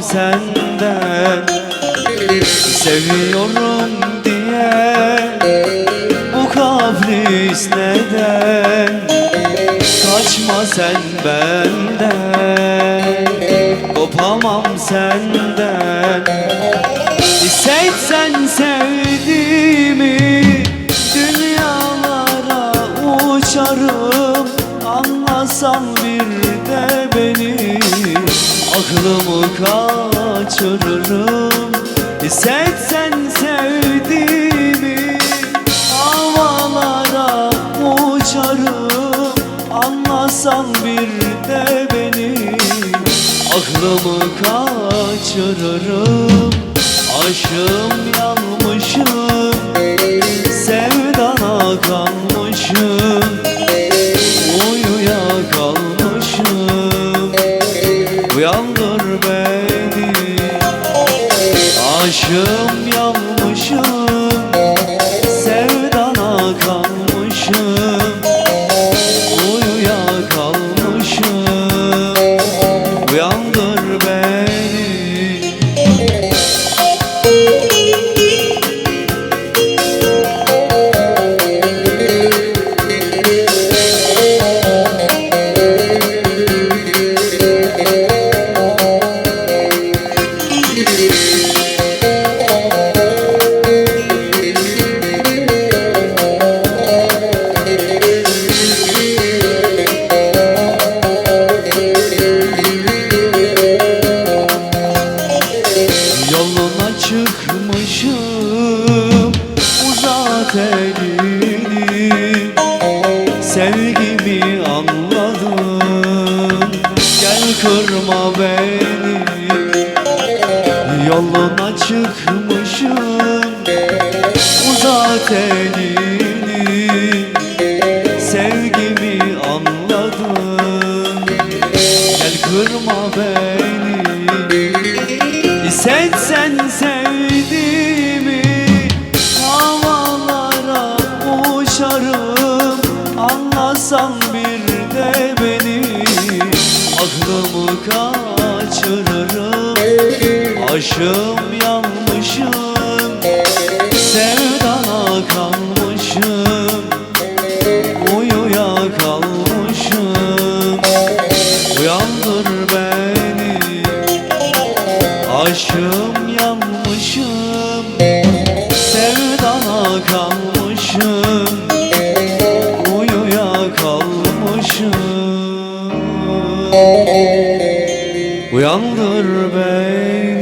senden. Seviyorum diye Bu kapris neden? Kaçma sen benden. Kopamam senden. Hissetsen sevdiğimi Aklımı kaçırırım. Hissetsen sevdiğimi Havalara uçarım. Anlasan bir de beni. Aklımı kaçırırım. Aşığım yanmışım. Sevdana kanmışım Yanmışım çıkmışım. Uzat elini. Sevgimi anladın gel kırma beni. Yoluna çıkmışım. Uzat elini. Sevgimi anladın gel kırma beni. Hissetsen sevdiğimi uçarım Anlasan bir de beni. Aklımı kaçırırım Aşığım yanmışım. Sevdana kanmışım Uyuya kalmışım. Uyandır beni Aşığım yanmışım 我央的日北。